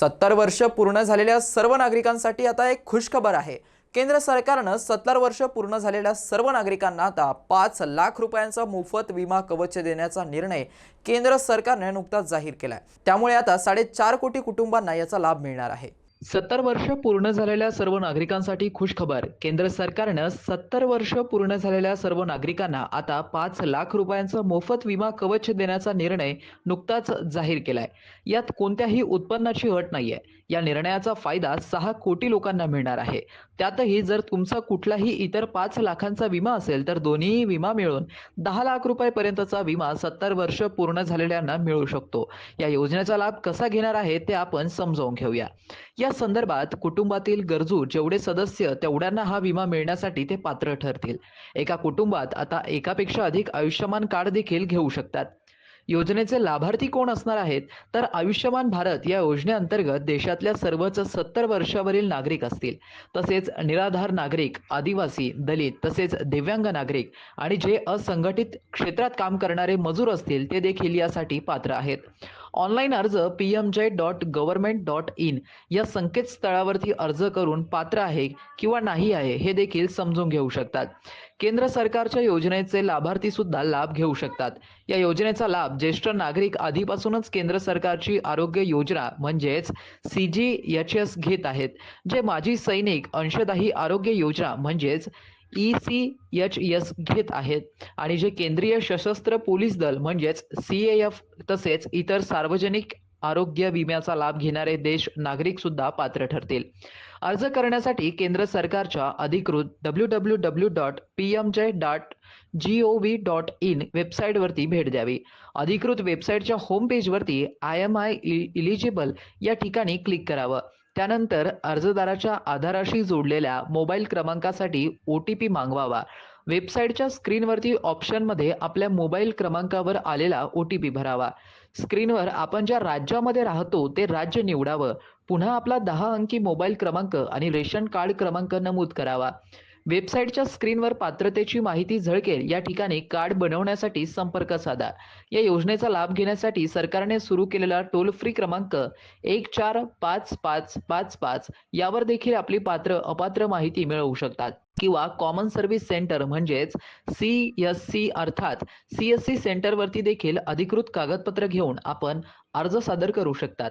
सत्तर वर्ष पूर्ण झालेल्या सर्व नागरिकांसाठी आता एक खुशखबर आहे. केंद्र सरकारनं सत्तर वर्ष पूर्ण झालेल्या सर्व नागरिकांना आता पाच लाख रुपयांचा मोफत विमा कवच देण्याचा निर्णय केंद्र सरकारने नुकताच जाहीर केलाय. त्यामुळे आता साडेचार कोटी कुटुंबांना याचा लाभ मिळणार आहे. सत्तर वर्ष पूर्ण झालेल्या सर्व नागरिकांसाठी खुश खबर केंद्र सरकारनं सत्तर वर्ष पूर्ण झालेल्या सर्व नागरिकांना आता पाच लाख रुपयांचा मोफत विमा कवच देण्याचा निर्णय नुकताच जाहीर केलाय. यात कोणत्याही उत्पन्नाची अट नाहीये. या निर्णयाचा फायदा सहा कोटी लोकांना मिळणार आहे. त्यातही जर तुमचा कुठलाही इतर पाच लाखांचा विमा असेल तर दोन्ही विमा मिळून दहा लाख रुपयापर्यंतचा विमा सत्तर वर्ष पूर्ण झालेल्यांना मिळू शकतो. या योजनेचा लाभ कसा घेणार आहे ते आपण समजावून घेऊया. या संदर्भात कुटुंबातील गरजू जेवढे सदस्य तेवढ्यांना हा विमा मिळण्यासाठी ते पात्र ठरतील. एका कुटुंबात आता एकापेक्षा अधिक आयुष्यमान कार्ड देखील घेऊ शकतात. योजनेचे लाभार्थी कोण असणार आहेत? तर आयुष्यमान भारत या योजनेअंतर्गत देशातल्या सर्वच सत्तर वर्षावरील नागरिक असतील. तसेच निराधार नागरिक आदिवासी दलित तसेच दिव्यांग नागरिक आणि जे असंघटित क्षेत्रात काम करणारे मजूर असतील ते देखील यासाठी पात्र आहेत. ऑनलाईन अर्ज P M jay dot government dot in या संकेतस्थळावरती अर्ज करून पात्र आहे किंवा नाही आहे हे देखील समजून घेऊ शकतात. केंद्र सरकारच्या योजनेचे लाभार्थी सुद्धा लाभ घेऊ शकतात. या योजनेचा लाभ ज्येष्ठ नागरिक आधीपासूनच केंद्र सरकारची आरोग्य योजना म्हणजेच सी जी एच एस घेत आहेत जे माजी सैनिक अंशदायी आरोग्य योजना म्हणजेच ई सी एच एस घेत आहेत. आणि जे केंद्रीय सशस्त्र पोलीस दल म्हणजेच सी एफ तसेच इतर सार्वजनिक आरोग्य विम्याचा लाभ घेणारे देश नागरिक सुद्धा पात्र ठरतील. अर्ज करण्यासाठी केंद्र सरकारच्या अधिकृत W W W dot P M J dot G O V dot in वेबसाईटवरती भेट द्यावी. अधिकृत वेबसाईटच्या होम पेजवरती आय एम आय इलिजिबल या ठिकाणी क्लिक करावं. त्यानंतर अर्जदाराच्या आधाराशी जोडलेल्या मोबाईल क्रमांकासाठी ओ टी पी मागवावा. वेबसाईटच्या स्क्रीनवरती ऑप्शनमध्ये आपल्या मोबाईल क्रमांकावर आलेला ओ टी पी भरावा. स्क्रीनवर आपण ज्या राज्यामध्ये राहतो ते राज्य निवडावं. पुन्हा आपला दहा अंकी मोबाईल क्रमांक आणि रेशन कार्ड क्रमांक नमूद करावा. वेबसाईटच्या स्क्रीनवर पात्रतेची माहिती झळकेल. या ठिकाणी कार्ड बनवण्यासाठी संपर्क साधा. या योजनेचा लाभ घेण्यासाठी सरकारने सुरू केलेला टोल फ्री क्रमांक एक चार पाच पाच पाच पाच यावर देखील आपली पात्र अपात्र माहिती मिळवू शकतात. किंवा कॉमन सर्व्हिस सेंटर म्हणजेच सी एस सी अर्थात सी एस सी सेंटरवरती देखील अधिकृत कागदपत्र घेऊन आपण अर्ज सादर करू शकतात.